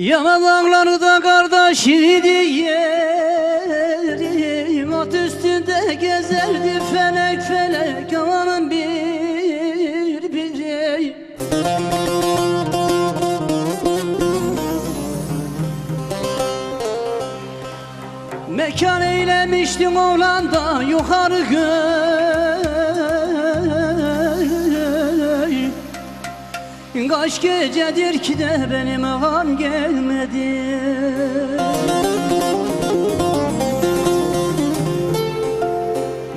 Yaman dağları da kardeş yerim At üstünde gezerdi felek felek Amanın bir biri. Mekan eylemiştim oğlanda yukarı göy Kaç gecedir ki de benim ağam gelmedi.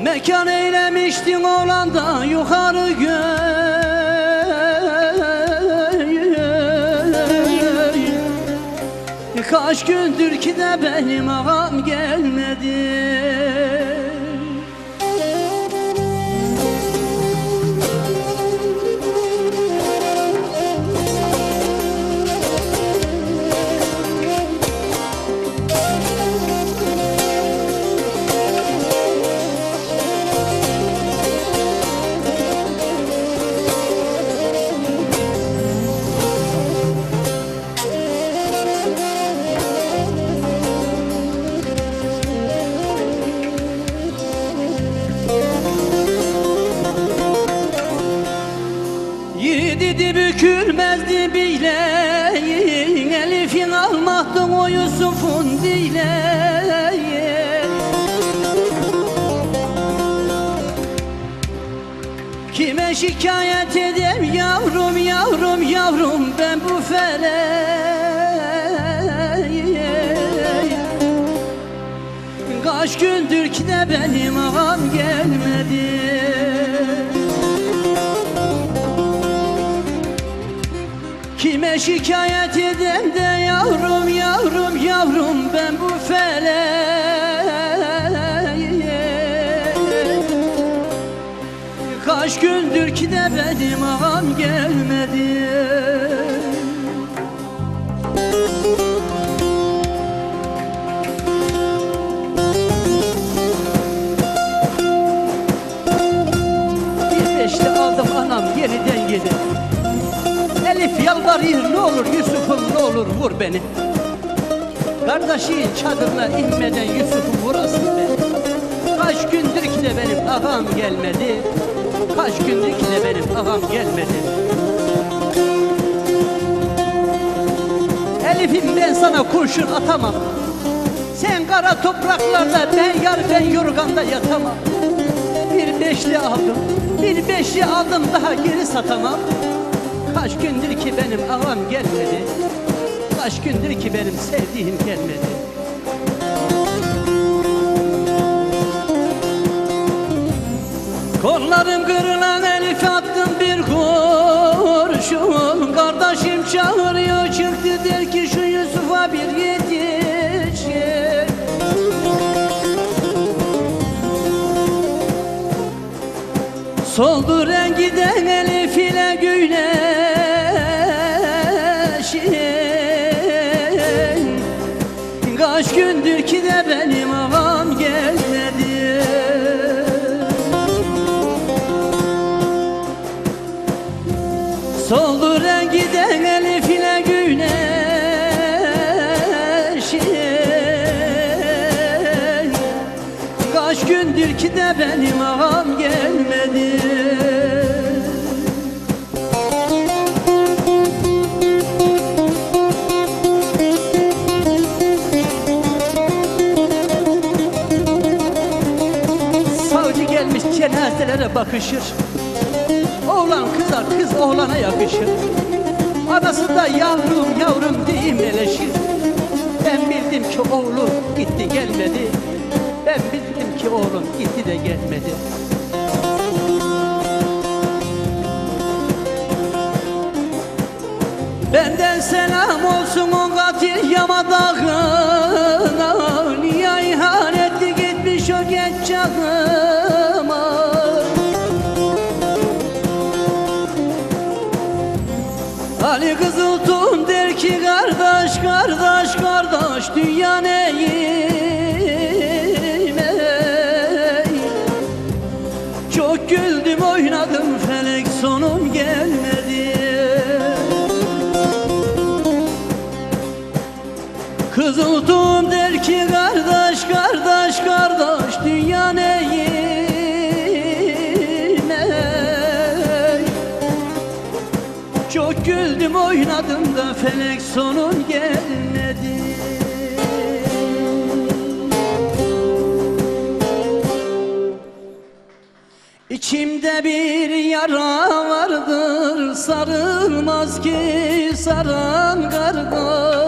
Mekan eylemiştin oğlanda yukarı göy Kaç gündür ki de benim ağam gelmedi Yiğidi bükülmezdi bileğin Elif'in almaktın o Yusuf'un dileği. Kime şikayet edem yavrum yavrum yavrum ben bu feleği Kaç gündür ki de benim ağam gelmedi şikayet edem de yavrum yavrum yavrum ben bu feleği Kaç gündür ki de benim ağam gelmedi. Bir beşli aldım anam yeniden yedi Elif yalvarıyor ne olur Yusuf'um ne olur vur beni. Kardeşin çadırına inmeden Yusuf'u vurasın beni. Kaç gündür ki de benim ağam gelmedi Kaç gündür ki de benim ağam gelmedi. Elif'im ben sana kurşun atamam. Sen kara topraklarda ben yar ben yorganda yatamam. Bir beşli aldım Bir beşli aldım daha geri satamam Kaç gündür ki benim ağam gelmedi. Kaç gündür ki benim sevdiğim gelmedi. Kollarım kırılan elif attım bir kurşun. Kardeşim çağırıyor çıktı der ki şu Yusuf'a bir yetişir. Soldu rengiden elif ile güneşin Kaç gündür ki de benim ağam gelmedi. Soldu rengiden elif ile güneşin Kaç gündür ki de benim ağam gelmedi cenazelere bakışır. Oğlan kızar kız oğlana yakışır. Anası da yavrum yavrum diye meleşir Ben bildim ki oğlum gitti gelmedi. Ben bildim ki oğlum gitti de gelmedi. Benden selam olsun o katil yamadağına Niye ihanetli gitmiş o genç canıma Hani Ali Kızıltun der ki kardeş kardeş kardeş dünya neyim ey? Çok güldüm oynadım felek sonum gelmedi. Kızıltun der ki kardeş kardeş kardeş dünya neyim Güldüm oynadım da felek sonun gelmedi. İçimde bir yara vardır sarılmaz ki saran kardeş